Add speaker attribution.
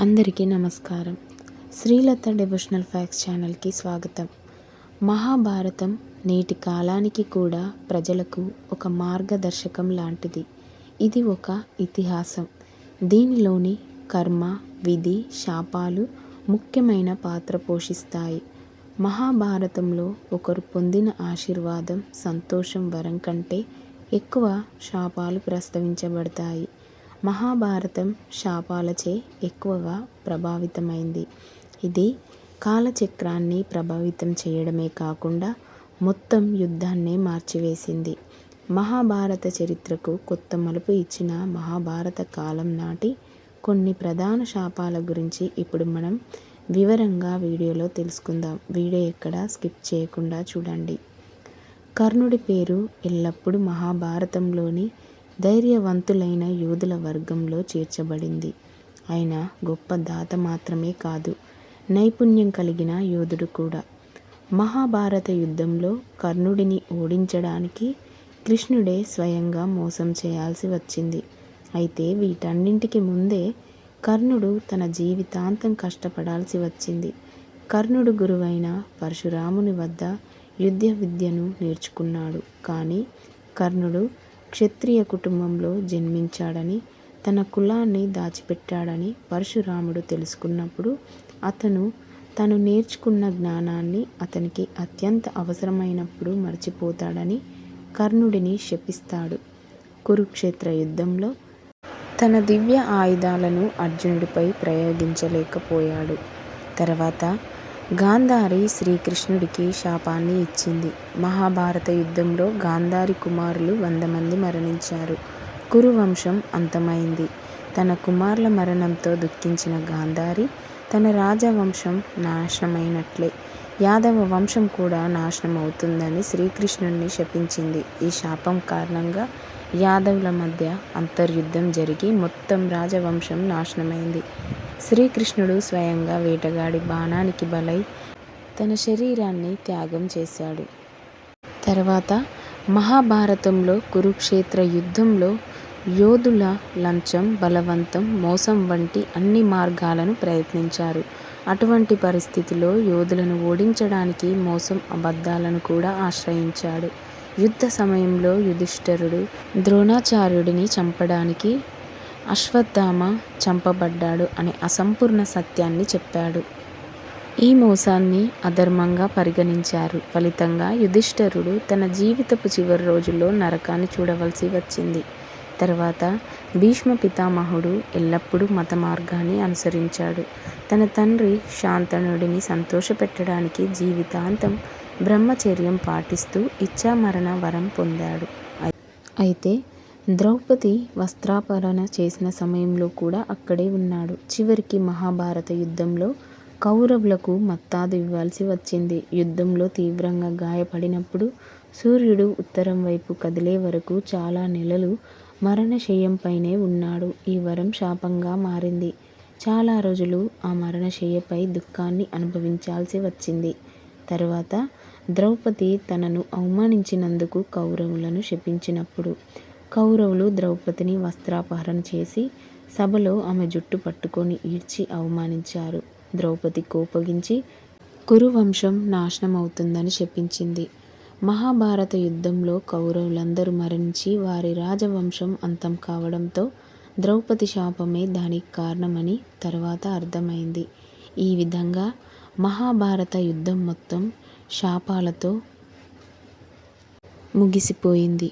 Speaker 1: అందరికీ నమస్కారం. Srilatha devotional fax ఛానల్కి స్వాగతం. మహాభారతం నేటి కాలానికి కూడా ప్రజలకు ఒక మార్గదర్శకం లాంటిది. ఇది ఒక ఇతిహాసం. దీనిలోని కర్మ విధి శాపాలు ముఖ్యమైన పాత్ర పోషిస్తాయి. మహాభారతంలో ఒకరు పొందిన ఆశీర్వాదం సంతోషం వరం కంటే ఎక్కువ శాపాలు ప్రస్తావించబడతాయి. మహాభారతం శాపాలచే ఎక్కువగా ప్రభావితమైంది. ఇది కాలచక్రాన్ని ప్రభావితం చేయడమే కాకుండా మొత్తం యుద్ధాన్నే మార్చివేసింది. మహాభారత చరిత్రకు కొత్త మలుపు ఇచ్చిన మహాభారత కాలం నాటి కొన్ని ప్రధాన శాపాల గురించి ఇప్పుడు మనం వివరంగా వీడియోలో తెలుసుకుందాం. వీడియో ఎక్కడ స్కిప్ చేయకుండా చూడండి. కర్ణుడి పేరు ఎల్లప్పుడూ మహాభారతంలోని ధైర్యవంతులైన యోధుల వర్గంలో చేర్చబడింది. ఆయన గొప్ప దాత మాత్రమే కాదు నైపుణ్యం కలిగిన యోధుడు కూడా. మహాభారత యుద్ధంలో కర్ణుడిని ఓడించడానికి కృష్ణుడే స్వయంగా మోసం చేయాల్సి వచ్చింది. అయితే వీటన్నింటికి ముందే కర్ణుడు తన జీవితాంతం కష్టపడాల్సి వచ్చింది. కర్ణుడు గురువైన పరశురాముని వద్ద యుద్ధ విద్యను నేర్చుకున్నాడు. కానీ కర్ణుడు క్షత్రియ కుటుంబంలో జన్మించాడని తన కులాన్ని దాచిపెట్టాడని పరశురాముడు తెలుసుకున్నప్పుడు అతను తను నేర్చుకున్న జ్ఞానాన్ని అతనికి అత్యంత అవసరమైనప్పుడు మర్చిపోతాడని కర్ణుడిని శపిస్తాడు. కురుక్షేత్ర యుద్ధంలో తన దివ్య ఆయుధాలను అర్జునుడిపై ప్రయోగించలేకపోయాడు. తర్వాత గాంధారి శ్రీకృష్ణుడికి శాపాన్ని ఇచ్చింది. మహాభారత యుద్ధంలో గాంధారి కుమారులు వంద మంది మరణించారు. కురువంశం అంతమైంది. తన కుమారుల మరణంతో దుఃఖించిన గాంధారి తన రాజవంశం నాశనమైనట్లే. యాదవ వంశం కూడా నాశనం అవుతుందని శ్రీకృష్ణుడిని శపించింది. ఈ శాపం కారణంగా యాదవుల మధ్య అంతర్యుద్ధం జరిగి మొత్తం రాజవంశం నాశనమైంది. శ్రీకృష్ణుడు స్వయంగా వేటగాడి బాణానికి బలై తన శరీరాన్ని త్యాగం చేశాడు. తర్వాత మహాభారతంలో కురుక్షేత్ర యుద్ధంలో యోధుల లంచం బలవంతం మోసం వంటి అన్ని మార్గాలను ప్రయత్నించారు. అటువంటి పరిస్థితిలో యోధులను ఓడించడానికి మోసం అబద్ధాలను కూడా ఆశ్రయించాడు. యుద్ధ సమయంలో యుధిష్ఠరుడు ద్రోణాచార్యుడిని చంపడానికి అశ్వత్థామ చంపబడ్డాడు అనే అసంపూర్ణ సత్యాన్ని చెప్పాడు. ఈ మోసాన్ని అధర్మంగా పరిగణించారు. ఫలితంగా యుధిష్ఠరుడు తన జీవితపు చివరి రోజుల్లో నరకాన్ని చూడవలసి వచ్చింది. తర్వాత భీష్మ పితామహుడు ఎల్లప్పుడూ మత మార్గాన్ని అనుసరించాడు. తన తండ్రి శాంతనుడిని సంతోషపెట్టడానికి జీవితాంతం బ్రహ్మచర్యం పాటిస్తూ ఇచ్చామరణ వరం పొందాడు. అయితే ద్రౌపది వస్త్రాపహరణ చేసిన సమయంలో కూడా అక్కడే ఉన్నాడు. చివరికి మహాభారత యుద్ధంలో కౌరవులకు మత్తాదు ఇవ్వాల్సి వచ్చింది. యుద్ధంలో తీవ్రంగా గాయపడినప్పుడు సూర్యుడు ఉత్తరం వైపు కదిలే వరకు చాలా నెలలు మరణశయ్యంపైనే ఉన్నాడు. ఈ వరం శాపంగా మారింది. చాలా రోజులు ఆ మరణశయ్యపై దుఃఖాన్ని అనుభవించాల్సి వచ్చింది. తరువాత ద్రౌపది తనను అవమానించినందుకు కౌరవులను శపించినప్పుడు కౌరవులు ద్రౌపదిని వస్త్రాపహరణ చేసి సభలో ఆమె జుట్టు పట్టుకొని ఈడ్చి అవమానించారు. ద్రౌపది కోపగించి కురువంశం నాశనమవుతుందని శపించింది మహాభారత యుద్ధంలో కౌరవులందరూ మరణించి వారి రాజవంశం అంతం కావడంతో ద్రౌపది శాపమే దానికి కారణమని తర్వాత అర్థమైంది. ఈ విధంగా మహాభారత యుద్ధం మొత్తం శాపాలతో ముగిసిపోయింది.